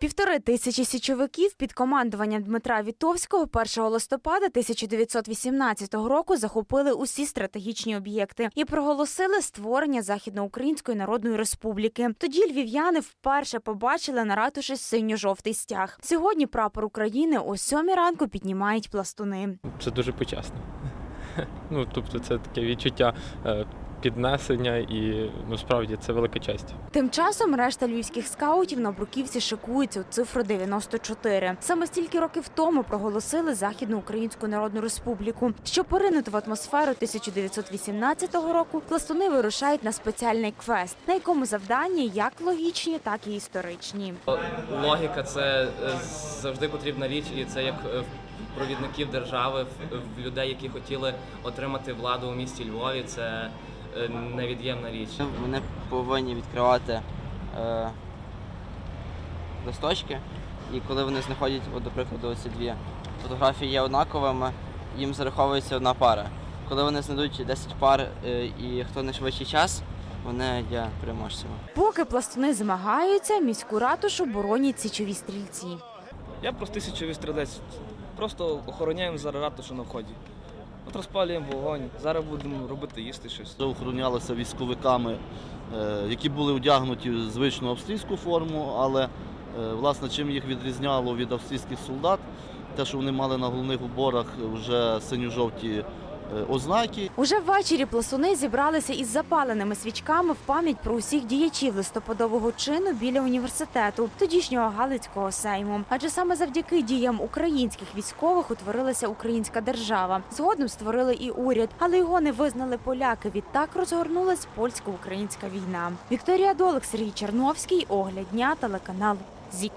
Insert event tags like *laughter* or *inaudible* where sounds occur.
Півтори тисячі січовиків під командуванням Дмитра Вітовського 1 листопада 1918 року захопили усі стратегічні об'єкти і проголосили створення Західноукраїнської Народної Республіки. Тоді львів'яни вперше побачили на ратуші синьо-жовтий стяг. Сьогодні прапор України о сьомій ранку піднімають пластуни. Це дуже почесно. *laughs* Ну, тобто, це таке відчуття е, піднесення і ну, справді це велика честь. Тим часом решта львівських скаутів на бруківці шикується у цифру 94. Саме стільки років тому проголосили Західноукраїнську Народну Республіку. Щоб поринути в атмосферу 1918 року, пластуни вирушають на спеціальний квест, на якому завдання як логічні, так і історичні. Логіка це е, завжди потрібна річ, і це як е, в провідників держави, в- людей, які хотіли отримати владу у місті Львові. Це невід'ємна річ. Вони повинні відкривати е, листочки, і коли вони знаходять, от, до прикладу, ці дві фотографії є однаковими, їм зараховується одна пара. Коли вони знайдуть 10 пар е, і хто не швидший час, вони є переможцями. Поки пластуни змагаються, міську ратушу боронять січові стрільці. Я простий січовий стрілець. Просто охороняємо зараз ратушу на вході. От розпалюємо вогонь. Зараз будемо робити їсти щось. Це охоронялося військовиками, е, які були одягнуті в звичну австрійську форму, але е, власне чим їх відрізняло від австрійських солдат, те, що вони мали на головних уборах вже синьо-жовті ознаки. Уже ввечері пластуни зібралися із запаленими свічками в пам'ять про усіх діячів листопадового чину біля університету, тодішнього Галицького сейму. Адже саме завдяки діям українських військових утворилася українська держава. Згодом створили і уряд, але його не визнали поляки. Відтак розгорнулась польсько-українська війна. Вікторія Долик, Сергій Черновський, огляд дня, телеканал ЗІК.